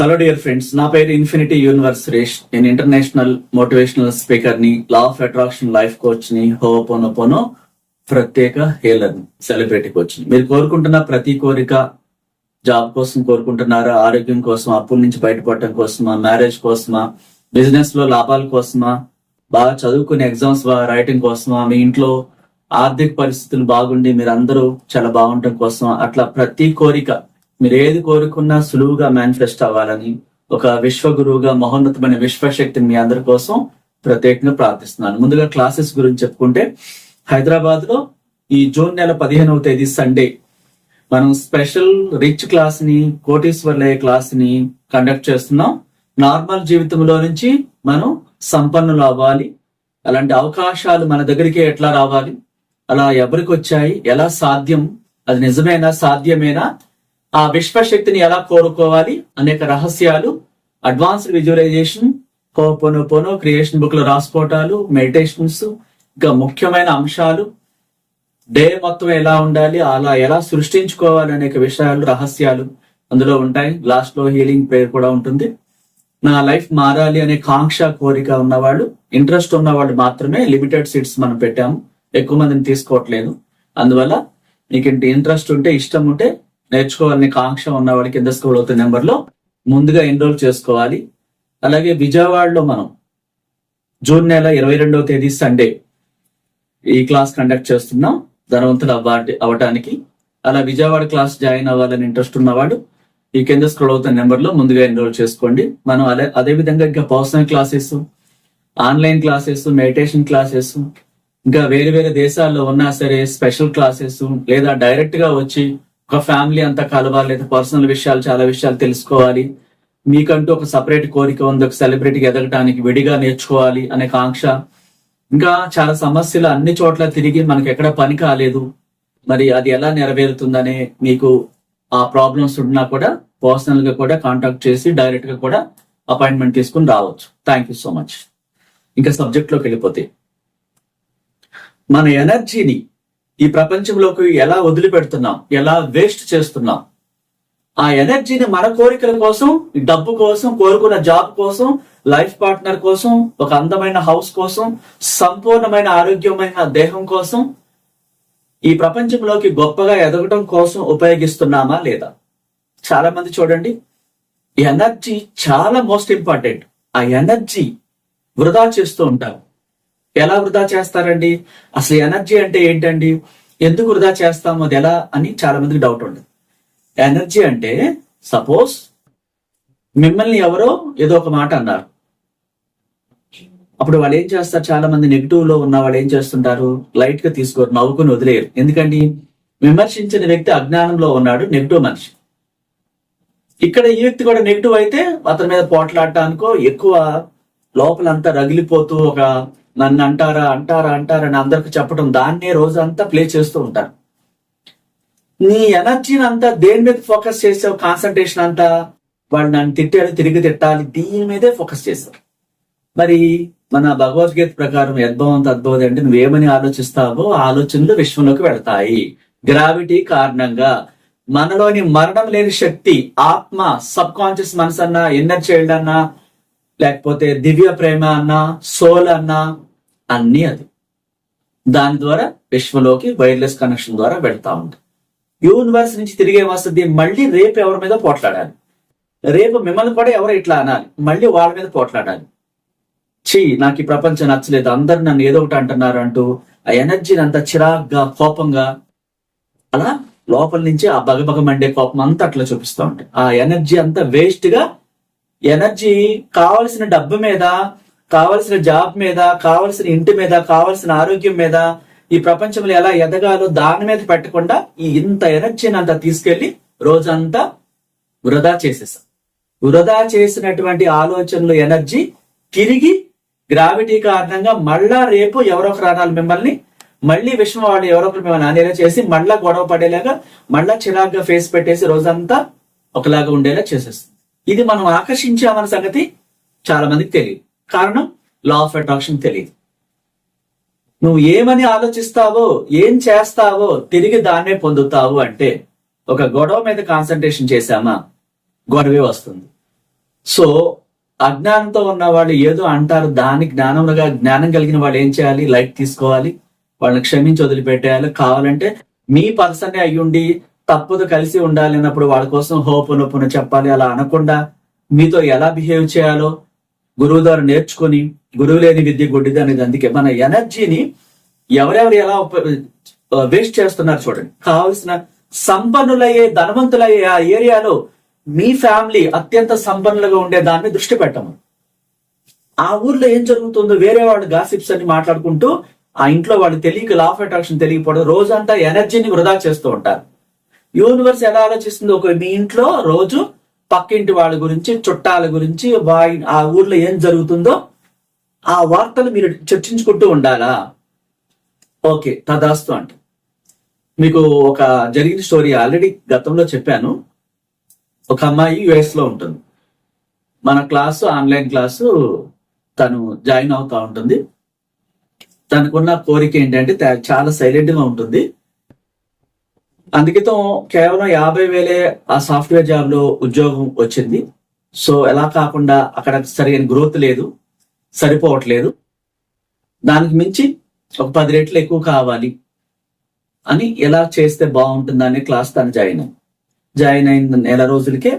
Hello dear friends నా పేరు infinity universe Suresh. నేను ఇంటర్నేషనల్ మోటివేషనల్ స్పీకర్ని లా ఆఫ్ అట్రాక్షన్ లైఫ్ కోచ్ని హోపోనోపోనో ప్రత్యేక హేలర్ సెలబ్రిటీ కోచ్ని. మీరు కోరుకుంటున్న ప్రతి కోరిక జాబ్ కోసం కోరుకుంటున్నారా ఆరోగ్యం కోసం అప్పుల నుంచి బయటపడటం కోసమా మ్యారేజ్ కోసమా బిజినెస్లో లాభాల కోసమా బాగా చదువుకునే ఎగ్జామ్స్ బాగా రైటింగ్ కోసమా మీ ఇంట్లో ఆర్థిక పరిస్థితులు బాగుండి మీరు అందరూ చాలా బాగుండటం కోసం అట్లా ప్రతి కోరిక మీరు ఏది కోరుకున్నా సులువుగా మేనిఫెస్ట్ అవ్వాలని ఒక విశ్వగురువుగా మహోన్నతమైన విశ్వశక్తిని మీ అందరి కోసం ప్రత్యేకంగా ప్రార్థిస్తున్నాను. ముందుగా క్లాసెస్ గురించి చెప్పుకుంటే హైదరాబాద్లో ఈ జూన్ నెల పదిహేనవ తేదీ సండే మనం స్పెషల్ రిచ్ క్లాస్ని కోటీశ్వర్లయ క్లాస్ని కండక్ట్ చేస్తున్నాం. నార్మల్ జీవితంలో నుంచి మనం సంపన్నులు అవ్వాలి. అలాంటి అవకాశాలు మన దగ్గరికి ఎట్లా రావాలి? అలా ఎవరికి వచ్చాయి? ఎలా సాధ్యం? అది నిజమేనా సాధ్యమేనా? ఆ విశ్వశక్తిని ఎలా కోరుకోవాలి? అనేక రహస్యాలు అడ్వాన్స్డ్ విజువలైజేషన్ పోను పోను క్రియేషన్ బుక్లో రాసుకోవటాలు మెడిటేషన్స్ ఇంకా ముఖ్యమైన అంశాలు. డే మొత్తం ఎలా ఉండాలి? అలా ఎలా సృష్టించుకోవాలి? అనేక విషయాలు రహస్యాలు అందులో ఉంటాయి. లాస్ట్లో హీలింగ్ ప్రేయర్ కూడా ఉంటుంది. నా లైఫ్ మారాలి అనే కాంక్ష కోరిక ఉన్నవాళ్ళు ఇంట్రెస్ట్ ఉన్నవాళ్ళు మాత్రమే లిమిటెడ్ సీట్స్ మనం పెట్టాము. ఎక్కువ మందిని తీసుకోవట్లేదు. అందువల్ల మీకు ఇంట్రెస్ట్ ఉంటే ఇష్టం ఉంటే నేర్చుకోవాలని కాంక్ష ఉన్న వాడి కింద స్కూల్ అవుతున్న నెంబర్లో ముందుగా ఎన్రోల్ చేసుకోవాలి. అలాగే విజయవాడలో మనం జూన్ నెల ఇరవై రెండవ తేదీ సండే ఈ క్లాస్ కండక్ట్ చేస్తున్నాం. ధనవంతులు అవ్వ అవ్వటానికి. అలా విజయవాడ క్లాస్ జాయిన్ అవ్వాలని ఇంట్రెస్ట్ ఉన్నవాడు ఈ కింద స్క్రోల్ అవుతున్న నెంబర్లో ముందుగా ఎన్రోల్ చేసుకోండి. మనం అదే అదే విధంగా ఇంకా personal classes online classes meditation classes ఇంకా వేరే వేరే దేశాల్లో ఉన్నా సరే స్పెషల్ క్లాసెస్ లేదా డైరెక్ట్గా వచ్చి ఒక ఫ్యామిలీ అంతా కలవాలి లేదా పర్సనల్ విషయాలు చాలా విషయాలు తెలుసుకోవాలి. మీకంటూ ఒక సపరేట్ కోరిక ఉంది ఒక సెలబ్రిటీకి ఎదగటానికి విడిగా నేర్చుకోవాలి అనే కాంక్ష. ఇంకా చాలా సమస్యలు అన్ని చోట్ల తిరిగి మనకి ఎక్కడ పని కాలేదు. మరి అది ఎలా నెరవేరుతుందనే మీకు ఆ ప్రాబ్లమ్స్ ఉన్నా కూడా పర్సనల్గా కూడా కాంటాక్ట్ చేసి డైరెక్ట్గా కూడా అపాయింట్మెంట్ తీసుకుని రావచ్చు. థ్యాంక్ యూ సో మచ్ ఇంకా సబ్జెక్ట్లోకి వెళ్ళిపోతే మన ఎనర్జీని ఈ ప్రపంచంలోకి ఎలా వదిలిపెడుతున్నాం? ఎలా వేస్ట్ చేస్తున్నాం? ఆ ఎనర్జీని మన కోరికల కోసం డబ్బు కోసం కోరుకున్న జాబ్ కోసం లైఫ్ పార్ట్నర్ కోసం ఒక అందమైన హౌస్ కోసం సంపూర్ణమైన ఆరోగ్యమైన దేహం కోసం ఈ ప్రపంచంలోకి గొప్పగా ఎదగటం కోసం ఉపయోగిస్తున్నామా లేదా? చాలా మంది చూడండి ఎనర్జీ చాలా మోస్ట్ ఇంపార్టెంట్. ఆ ఎనర్జీ వృధా చేస్తూ ఉంటారు. ఎలా వృధా చేస్తారండి? అసలు ఎనర్జీ అంటే ఏంటండి? ఎందుకు వృధా చేస్తాము? అది ఎలా అని చాలా మందికి డౌట్ ఉండదు. ఎనర్జీ అంటే సపోజ్ మిమ్మల్ని ఎవరో ఏదో ఒక మాట అన్నారు. అప్పుడు వాళ్ళు ఏం చేస్తారు? చాలా మంది నెగిటివ్లో ఉన్న వాళ్ళు ఏం చేస్తుంటారు? లైట్గా తీసుకోరు నవ్వుకుని వదిలేరు. ఎందుకండి? విమర్శించిన వ్యక్తి అజ్ఞానంలో ఉన్నాడు నెగిటివ్ మనిషి. ఇక్కడ ఈ వ్యక్తి కూడా నెగిటివ్ అయితే అతని మీద పోట్లాడటానికో ఎక్కువ లోపలంతా రగిలిపోతూ ఒక నన్ను అంటారా అంటారా అంటారా అని అందరికి చెప్పడం దాన్నే రోజంతా ప్లే చేస్తూ ఉంటారు. నీ ఎనర్జీని అంతా దేని మీద ఫోకస్ చేసావు కాన్సన్ట్రేషన్ అంతా? వాళ్ళు నన్ను తిట్టారు తిరిగి తిట్టాలి దీని మీదే ఫోకస్ చేశారు మరి మన భగవద్గీత ప్రకారం యద్భవంత అద్భుతం అంటే నువ్వేమని ఆలోచిస్తావో ఆలోచనలు విశ్వంలోకి వెళతాయి. గ్రావిటీ కారణంగా మనలోని మరణం లేని శక్తి ఆత్మ సబ్ కాన్షియస్ మనసు అన్నా ఇన్నర్ చైల్డ్ అన్నా లేకపోతే దివ్య ప్రేమ అన్నా సోల్ అన్నా అన్ని అది. దాని ద్వారా విశ్వంలోకి వైర్లెస్ కనెక్షన్ ద్వారా వెళ్తా ఉంది. యూనివర్స్ నుంచి తిరిగే వస్తుంది మళ్ళీ రేపు ఎవరి మీద పోట్లాడాలి? రేపు మిమ్మల్ని కూడా ఎవరు ఇట్లా అనాలి. మళ్ళీ వాళ్ళ మీద పోట్లాడాలి. చీ నాకు ఈ ప్రపంచం నచ్చలేదు. అందరు నన్ను ఏదో ఒకటి అంటున్నారు అంటూ ఆ ఎనర్జీని అంతా చిరాగ్గా కోపంగా అలా లోపల నుంచి ఆ బగబగ మండే కోపం అంతా అట్లా చూపిస్తూ ఉంటాయి ఆ ఎనర్జీ అంతా వేస్ట్గా ఎనర్జీ కావలసిన డబ్బు మీద కావలసిన జాబ్ మీద కావలసిన ఇంటి మీద కావలసిన ఆరోగ్యం మీద ఈ ప్రపంచంలో ఎలా ఎదగాలో దాని మీద పెట్టకుండా ఈ ఇంత ఎనర్జీని అంతా తీసుకెళ్ళి రోజంతా వృధా చేసేసాం. వృధా చేసినటువంటి ఆలోచనలు ఎనర్జీ తిరిగి గ్రావిటీ కారణంగా మళ్ళా రేపు ఎవరో ప్రాణాలు మిమ్మల్ని. మళ్ళీ విషయం వాళ్ళు ఎవరో మిమ్మల్ని అనేలా చేసి మళ్ళా గొడవ పడేలాగా మళ్ళా చిరాగ్గా ఫేస్ పెట్టేసి రోజంతా ఒకలాగా ఉండేలా చేసేస్తుంది. ఇది మనం ఆకర్షించామన్న సంగతి చాలా మందికి తెలియదు. కారణం? లా ఆఫ్ అట్రాక్షన్ తెలియదు నువ్వు ఏమని ఆలోచిస్తావో ఏం చేస్తావో తిరిగి దాన్నే పొందుతావు అంటే ఒక గొడవ మీద కాన్సన్ట్రేషన్ చేశామా? గొడవే వస్తుంది. సో అజ్ఞానంతో ఉన్న వాళ్ళు ఏదో అంటారు దాని జ్ఞానములుగా జ్ఞానం కలిగిన వాళ్ళు ఏం చేయాలి? లైట్ తీసుకోవాలి. వాళ్ళని క్షమించి వదిలిపెట్టేయాలి. కావాలంటే మీ పర్సన్ అయ్యుండి తప్పుదు కలిసి ఉండాలి అన్నప్పుడు వాళ్ళ కోసం హోపు నొప్పును చెప్పాలి. అలా అనకుండా మీతో ఎలా బిహేవ్ చేయాలో గురువు ద్వారా నేర్చుకొని గురువు లేని విద్య గుడ్డిది అనేది అందుకే మన ఎనర్జీని ఎవరెవరు ఎలా వేస్ట్ చేస్తున్నారు చూడండి. కావలసిన సంపన్నులయ్యే ధనవంతులయ్యే ఆ ఏరియాలో మీ ఫ్యామిలీ అత్యంత సంపన్నులుగా ఉండే దాన్ని దృష్టి పెట్టము ఆ ఊర్లో ఏం జరుగుతుందో వేరే వాళ్ళు గాసిప్స్ అని మాట్లాడుకుంటూ ఆ ఇంట్లో వాళ్ళు తెలియక లా ఆఫ్ అట్రాక్షన్ తెలియకపోవడం రోజంతా ఎనర్జీని వృధా చేస్తూ ఉంటారు. యూనివర్స్ ఎలా ఆలోచిస్తుంది ఒక మీ ఇంట్లో రోజు పక్కింటి వాళ్ళ గురించి చుట్టాల గురించి వా- ఆ ఊర్లో ఏం జరుగుతుందో ఆ వార్తలు మీరు చర్చించుకుంటూ ఉండాలా? ఓకే తదాస్తు అంట. మీకు ఒక జరిగిన స్టోరీ ఆల్రెడీ గతంలో చెప్పాను. ఒక అమ్మాయి యుఎస్లో ఉంటుంది. మన క్లాసు ఆన్లైన్ క్లాసు తను జాయిన్ అవుతా ఉంటుంది. తనకున్న కోరిక ఏంటంటే చాలా సైలెంట్గా ఉంటుంది. అందుకితం కేవలం యాభై వేలే ఆ సాఫ్ట్వేర్ జాబ్లో ఉద్యోగం వచ్చింది. సో ఎలా కాకుండా అక్కడ సరైన గ్రోత్ లేదు సరిపోవట్లేదు. దానికి మించి ఒక పది రెట్లు ఎక్కువ కావాలి అని ఎలా చేస్తే బాగుంటుందని క్లాస్ తను జాయిన్ అయింది. జాయిన్ అయిన నెల రోజులకే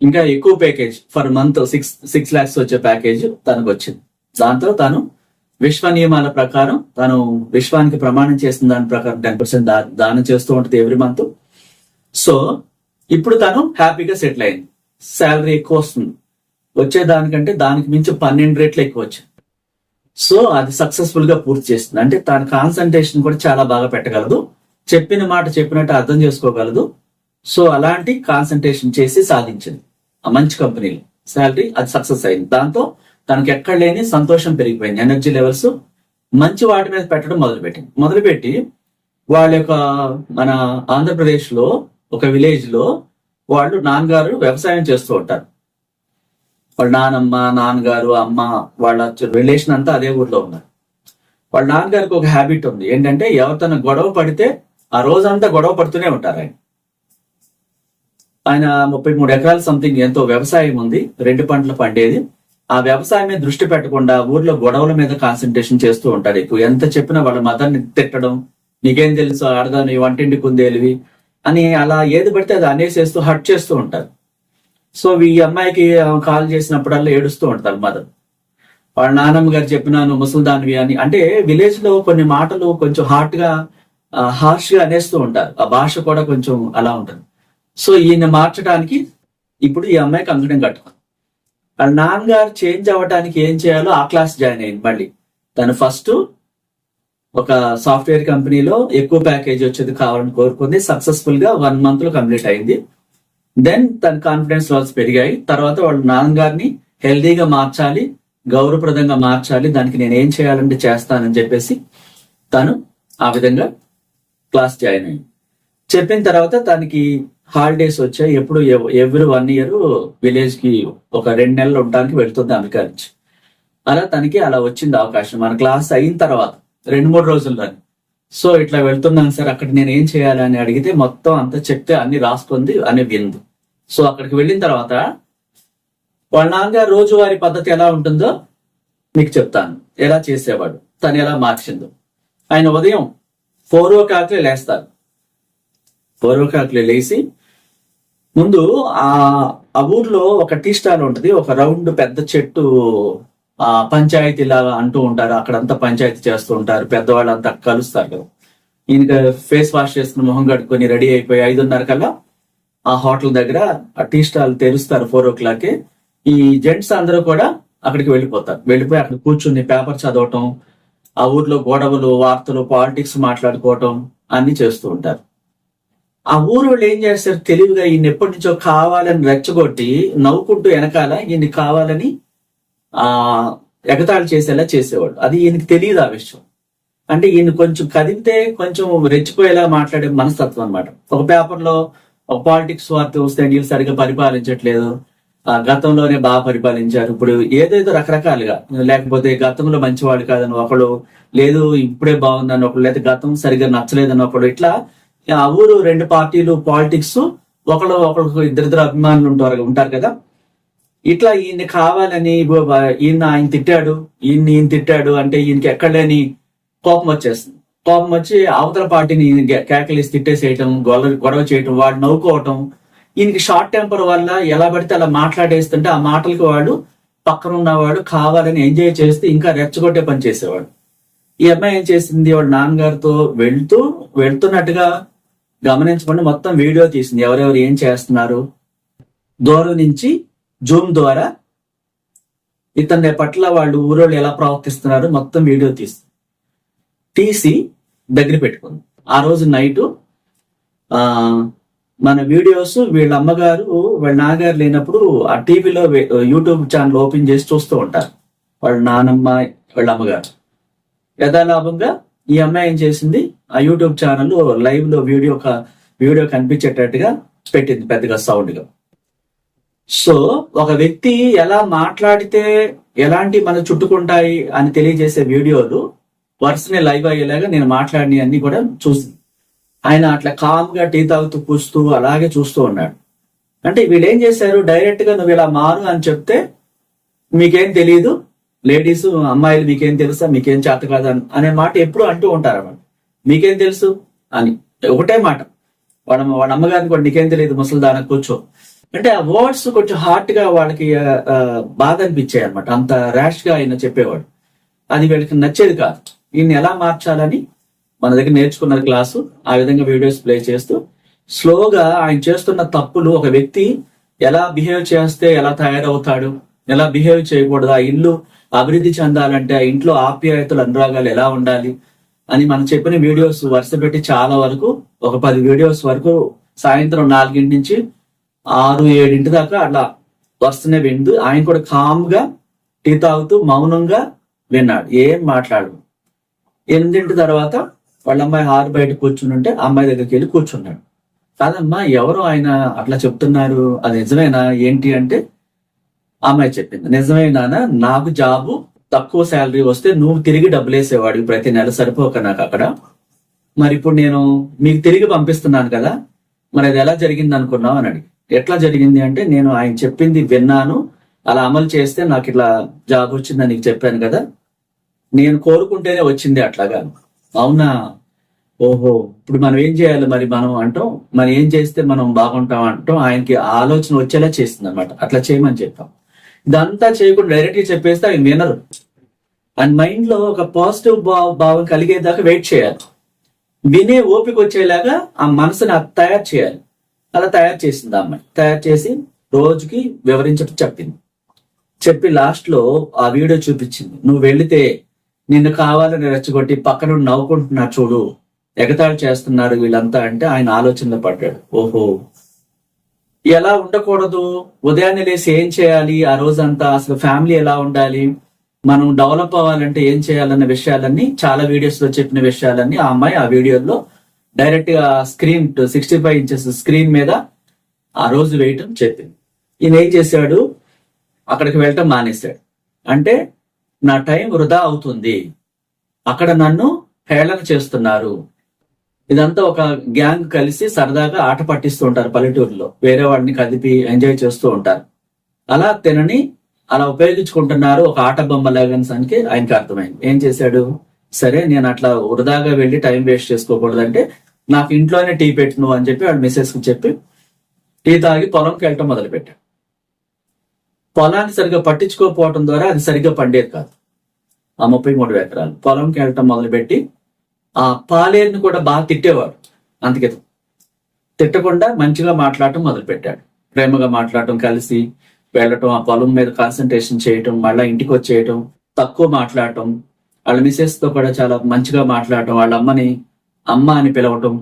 ఇంకా ఎక్కువ package for month six six lakhs వచ్చే ప్యాకేజ్ తనకు వచ్చింది దాంతో తను విశ్వ నియమాల ప్రకారం తను విశ్వానికి ప్రమాణం చేసిన దాని ప్రకారం టెన్ పర్సెంట్ దానం చేస్తూ ఉంటుంది ఎవ్రీ మంత్ సో ఇప్పుడు తను హ్యాపీగా సెటిల్ అయింది. శాలరీ ఎక్కువ వస్తుంది. వచ్చే దానికంటే దానికి మించి పన్నెండు రెట్లు ఎక్కువ వచ్చింది సో అది సక్సెస్ఫుల్గా పూర్తి చేస్తుంది. అంటే తన కాన్సన్ట్రేషన్ కూడా చాలా బాగా పెట్టగలదు. చెప్పిన మాట చెప్పినట్టు అర్థం చేసుకోగలదు. సో అలాంటి కాన్సన్ట్రేషన్ చేసి సాధించింది. ఆ మంచి కంపెనీలో శాలరీ అది సక్సెస్ అయింది. దాంతో తనకి ఎక్కడ లేని సంతోషం పెరిగిపోయింది. ఎనర్జీ లెవెల్స్ మంచి వాటి మీద పెట్టడం మొదలుపెట్టింది. మొదలుపెట్టి వాళ్ళ యొక్క మన ఆంధ్రప్రదేశ్లో ఒక విలేజ్లో వాళ్ళు నాన్నగారు వ్యవసాయం చేస్తూ ఉంటారు. వాళ్ళ నానమ్మ నాన్నగారు అమ్మ వాళ్ళ రిలేషన్ అంతా అదే ఊర్లో ఉన్నారు. వాళ్ళ నాన్నగారికి ఒక హ్యాబిట్ ఉంది. ఏంటంటే ఎవరితో గొడవ పడితే ఆ రోజంతా గొడవ పడుతూనే ఉంటారు ఆయన. ఆయన ముప్పై మూడు ఎకరాల సంథింగ్ ఎంతో వ్యవసాయం ఉంది. రెండు పంటలు పండేది. ఆ వ్యవసాయం మీద దృష్టి పెట్టకుండా ఊర్లో గొడవల మీద కాన్సన్ట్రేషన్ చేస్తూ ఉంటారు ఎక్కువ. ఎంత చెప్పినా వాళ్ళ మదర్ని తిట్టడం నీకేం తెలుసు ఆడదాని వంటింటి కుందేలివి అని అలా ఏది పడితే అది అనేసేస్తూ హట్ చేస్తూ ఉంటారు. సో ఈ అమ్మాయికి కాల్ చేసినప్పుడల్లా ఏడుస్తూ ఉంటారు మదర్. వాళ్ళ నానమ్మ గారు చెప్పినాను ముసల్దానివి అని. అంటే విలేజ్లో కొన్ని మాటలు కొంచెం హార్ట్గా హార్ష్గా అనేస్తూ ఉంటారు. ఆ భాష కూడా కొంచెం అలా ఉంటుంది. సో ఈయన మార్చడానికి ఇప్పుడు ఈ అమ్మాయికి అంగడం కట్టుకుంది. వాళ్ళ నాన్నగారు చేంజ్ అవ్వడానికి ఏం చేయాలో ఆ క్లాస్ జాయిన్ అయింది మళ్ళీ. తను ఫస్ట్ ఒక సాఫ్ట్వేర్ కంపెనీలో ఎక్కువ ప్యాకేజ్ వచ్చేది కావాలని కోరుకుంది. సక్సెస్ఫుల్గా వన్ మంత్లో కంప్లీట్ అయింది. దెన్ తన కాన్ఫిడెన్స్ లెవెల్స్ పెరిగాయి. తర్వాత వాళ్ళ నాన్నగారిని హెల్దీగా మార్చాలి గౌరవప్రదంగా మార్చాలి దానికి నేను ఏం చేయాలంటే చేస్తానని చెప్పేసి తను ఆ విధంగా క్లాస్ జాయిన్ అయింది. చెప్పిన తర్వాత తనకి హాలిడేస్ వచ్చాయి. ఎప్పుడు ఎవ్రీ వన్ ఇయర్ విలేజ్కి ఒక రెండు నెలలు ఉండడానికి వెళ్తుంది అమెరికా నుంచి అలా తనకి అలా వచ్చింది అవకాశం. మన క్లాస్ అయిన తర్వాత రెండు మూడు రోజుల్లో సో ఇట్లా వెళ్తున్నాను సార్ అక్కడ నేను ఏం చేయాలని అడిగితే మొత్తం అంత చెప్తే అన్ని రాసుకుంది అని విందు. సో అక్కడికి వెళ్ళిన తర్వాత వాళ్ళ నాన్నగారు రోజువారి పద్ధతి ఎలా ఉంటుందో మీకు చెప్తాను. ఎలా చేసేవాడు? తను ఎలా మార్చిందో. ఆయన ఉదయం ఫోర్ ఓ క్లాక్లే లేస్తారు. ఫోర్ ఓ క్లాక్లే లేచి ముందు ఆ ఆ ఊర్లో ఒక టీ స్టాల్ ఉంటుంది ఒక రౌండ్ పెద్ద చెట్టు ఆ పంచాయతీ లాగా అంటూ ఉంటారు. అక్కడంతా పంచాయతీ చేస్తూ ఉంటారు. పెద్దవాళ్ళంతా కలుస్తారు కదా. ఈయన ఫేస్ వాష్ చేసుకుని మొహం కడుక్కొని రెడీ అయిపోయి ఐదున్నర కల్లా ఆ హోటల్ దగ్గర ఆ టీ స్టాల్ తెరుస్తారు ఫోర్ ఓ క్లాక్ ఈ జెంట్స్ అందరూ కూడా అక్కడికి వెళ్ళిపోతారు. వెళ్ళిపోయి అక్కడ కూర్చుని పేపర్ చదవటం ఆ ఊర్లో గొడవలు వార్తలు పాలిటిక్స్ మాట్లాడుకోవటం అన్ని చేస్తూ ఉంటారు. ఆ ఊరు వాళ్ళు ఏం చేస్తారు? తెలివిగా ఈయన ఎప్పటి నుంచో కావాలని రెచ్చగొట్టి నవ్వుకుంటూ వెనకాల ఈయన్ని కావాలని ఆ ఎగతాళి చేసేలా చేసేవాడు అది ఈయనకి తెలియదు ఆ విషయం. అంటే ఈయన కొంచెం కదిపితే కొంచెం రెచ్చిపోయేలా మాట్లాడే మనస్తత్వం అన్నమాట. ఒక పేపర్లో ఒక పాలిటిక్స్ వార్త వస్తే వీళ్ళు సరిగా పరిపాలించట్లేదు. ఆ గతంలోనే బాగా పరిపాలించారు. ఇప్పుడు ఏదేదో రకరకాలుగా. లేకపోతే గతంలో మంచివాడు కాదని ఒకడు లేదు ఇప్పుడే బాగుందని ఒకడు లేదా గతం సరిగ్గా నచ్చలేదని ఒకడు ఇట్లా ఆ ఊరు రెండు పార్టీలు పాలిటిక్స్ ఒకళ్ళు ఒకళ్ళు ఇద్దరిద్దరు అభిమానులు ఉంటారు ఉంటారు కదా. ఇట్లా ఈయన కావాలని ఈయన ఆయన తిట్టాడు ఈయన్ని ఈయన తిట్టాడు అంటే ఈయనకి ఎక్కడలేని కోపం వచ్చేస్తుంది. కోపం వచ్చి అవతల పార్టీని కేకలేసి తిట్టేసేయటం గొడవ గొడవ చేయటం వాడు నవ్వుకోవటం ఈయనకి షార్ట్ టెంపర్ వల్ల ఎలా పడితే అలా మాట్లాడేస్తుంటే ఆ మాటలకి వాడు పక్కన ఉన్నవాడు కావాలని ఎంజాయ్ చేస్తే ఇంకా రెచ్చగొట్టే పని చేసేవాడు. ఈ అమ్మాయి ఏం చేసింది? వాళ్ళ నాన్నగారితో వెళ్తూ వెళ్తున్నట్టుగా గమనించకుండా మొత్తం వీడియో తీసింది. ఎవరెవరు ఏం చేస్తున్నారు? దూరం నుంచి జూమ్ ద్వారా ఇతని పట్ల వాళ్ళు ఊరోళ్ళు ఎలా ప్రవర్తిస్తున్నారు మొత్తం వీడియో తీసి తీసి దగ్గర పెట్టుకుంది. ఆ రోజు నైట్ ఆ మన వీడియోస్ వీళ్ళ అమ్మగారు వాళ్ళ నాన్నగారు లేనప్పుడు ఆ టీవీలో యూట్యూబ్ ఛానల్ ఓపెన్ చేసి చూస్తూ ఉంటారు. వాళ్ళ నానమ్మ వాళ్ళ అమ్మగారు. యథాలాభంగా ఈ అమ్మాయి ఏం చేసింది? ఆ యూట్యూబ్ ఛానల్ లైవ్లో వీడియో ఒక వీడియో కనిపించేటట్టుగా పెట్టింది పెద్దగా సౌండ్గా. సో ఒక వ్యక్తి ఎలా మాట్లాడితే ఎలాంటి మన చుట్టుకుంటాయి అని తెలియజేసే వీడియోలు వరుసనే లైవ్ అయ్యేలాగా నేను మాట్లాడిన అన్ని కూడా చూసింది. ఆయన అట్లా కామ్గా టీ తాగుతూ పూస్తూ అలాగే చూస్తూ ఉన్నాడు. అంటే వీళ్ళు ఏం చేశారు? డైరెక్ట్గా నువ్వు ఇలా మారు అని చెప్తే మీకేం తెలియదు లేడీస్ అమ్మాయిలు మీకేం తెలుసా? మీకేం చేత కాదు అనే మాట ఎప్పుడు అంటూ ఉంటారు అన్నమాట. మీకేం తెలుసు? అని. ఒకటే మాట. వాళ్ళ వాడి అమ్మగారిని కూడా నీకేం తెలియదు? ముసలిదాన కూర్చో. అంటే ఆ వర్డ్స్ కొంచెం హార్ట్గా వాళ్ళకి బాధ అనిపించాయి అనమాట అంత ర్యాష్గా ఆయన చెప్పేవాడు. అది వీళ్ళకి నచ్చేది కాదు. ఈయన ఎలా మార్చాలని మన దగ్గర నేర్చుకున్న క్లాసు ఆ విధంగా వీడియోస్ ప్లే చేస్తూ స్లోగా ఆయన చేస్తున్న తప్పులు ఒక వ్యక్తి ఎలా బిహేవ్ చేస్తే ఎలా తయారవుతాడు? ఎలా బిహేవ్ చేయకూడదు? ఆ ఇల్లు అభివృద్ధి చెందాలంటే ఆ ఇంట్లో ఆప్యాయతలు అనురాగాలు ఎలా ఉండాలి? అని మనం చెప్పిన వీడియోస్ వరుస పెట్టి చాలా వరకు ఒక పది వీడియోస్ వరకు సాయంత్రం నాలుగింటి నుంచి ఆరు ఏడింటి దాకా అట్లా వరుసనే విందు. ఆయన కూడా కామ్గా టీ తాగుతూ మౌనంగా విన్నాడు. ఏం మాట్లాడు? ఎనిమిదింటి తర్వాత వాళ్ళ అమ్మాయి హారు బయట కూర్చుని ఉంటే అమ్మాయి దగ్గరికి వెళ్ళి కూర్చున్నాడు. కాదమ్మా ఎవరు ఆయన అట్లా చెప్తున్నారు? అది నిజమేనా? ఏంటి అంటే అమ్మాయి చెప్పింది. నిజమే నాన్న నాకు జాబు తక్కువ శాలరీ వస్తే నువ్వు తిరిగి డబ్బులు వేసేవాడివి ప్రతి నెల సరిపోక నాకు అక్కడ. మరి ఇప్పుడు నేను మీకు తిరిగి పంపిస్తున్నాను కదా మరి అది ఎలా జరిగింది అనుకున్నావు అని అడిగి. ఎట్లా జరిగింది అంటే నేను ఆయన చెప్పింది విన్నాను అలా అమలు చేస్తే నాకు ఇట్లా జాబ్ వచ్చిందని నీకు చెప్పాను కదా నేను కోరుకుంటేనే వచ్చింది అట్లాగా. అవునా? ఓహో ఇప్పుడు మనం ఏం చేయాలి మరి మనం అంటాం మనం ఏం చేస్తే మనం బాగుంటాం అంటాం ఆయనకి ఆలోచన వచ్చేలా చేస్తుంది అనమాట అట్లా చేయమని చెప్పాం. ఇదంతా చేయకుండా డైరెక్ట్గా చెప్పేస్తే ఆయన వినరు. అండ్ మైండ్లో ఒక పాజిటివ్ భావం కలిగేదాకా వెయిట్ చేయాలి. వినే ఓపిక వచ్చేలాగా ఆ మనసుని తయారు చేయాలి. అలా తయారు చేసింది అమ్మాయి. తయారు చేసి రోజుకి వివరించడం చెప్పింది. చెప్పి లాస్ట్లో ఆ వీడియో చూపించింది. నువ్వు వెళితే నిన్ను కావాలని రెచ్చగొట్టి పక్కన నవ్వుకుంటున్నా నవ్వుకుంటున్నారు చూడు. ఎగతాళి చేస్తున్నారు వీళ్ళంతా అంటే ఆయన ఆలోచనలో పడ్డాడు. ఓహో! ఎలా ఉండకూడదు? ఉదయాన్నే లేసి ఏం చేయాలి? ఆ రోజంతా అసలు ఫ్యామిలీ ఎలా ఉండాలి? మనం డెవలప్ అవ్వాలంటే ఏం చేయాలన్న విషయాలన్నీ చాలా వీడియోస్లో చెప్పిన విషయాలన్నీ ఆ అమ్మాయి ఆ వీడియోలో డైరెక్ట్గా screen sixty five inches screen మీద ఆ రోజు వేయటం చెప్పింది. ఈయన ఏం చేశాడు? అక్కడికి వెళ్ళటం మానేశాడు. అంటే నా టైం వృధా అవుతుంది. అక్కడ నన్ను హేళన చేస్తున్నారు. ఇదంతా ఒక గ్యాంగ్ కలిసి సరదాగా ఆట పట్టిస్తూ ఉంటారు పల్లెటూరులో. వేరే వాడిని కదిపి ఎంజాయ్ చేస్తూ ఉంటారు. అలా తినని అలా ఉపయోగించుకుంటున్నారు ఒక ఆట బొమ్మ లాగానికి ఆయనకి అర్థమైంది. ఏం చేశాడు? సరే నేను అట్లా వృధాగా వెళ్ళి టైం వేస్ట్ చేసుకోకూడదంటే నాకు ఇంట్లోనే టీ పెట్టు నువ్వు అని చెప్పి వాడు మిస్సెస్కి చెప్పి టీ తాగి పొలంకి వెళ్ళటం మొదలుపెట్టాడు. పొలాన్ని సరిగ్గా పట్టించుకోకపోవడం ద్వారా అది సరిగ్గా పండేది కాదు. ఆ ముప్పై మూడు ఎకరాలు. పొలంకి వెళ్ళటం మొదలుపెట్టి ఆ పాలేరుని కూడా బాగా తిట్టేవాడు అందుకే తిట్టకుండా మంచిగా మాట్లాడటం మొదలుపెట్టాడు. ప్రేమగా మాట్లాడటం కలిసి వెళ్ళటం ఆ పొలం మీద కాన్సన్ట్రేషన్ చేయటం మళ్ళీ ఇంటికి వచ్చేయటం తక్కువ మాట్లాడటం. వాళ్ళ మిసెస్తో కూడా చాలా మంచిగా మాట్లాడటం వాళ్ళ అమ్మని అమ్మ అని పిలవటం.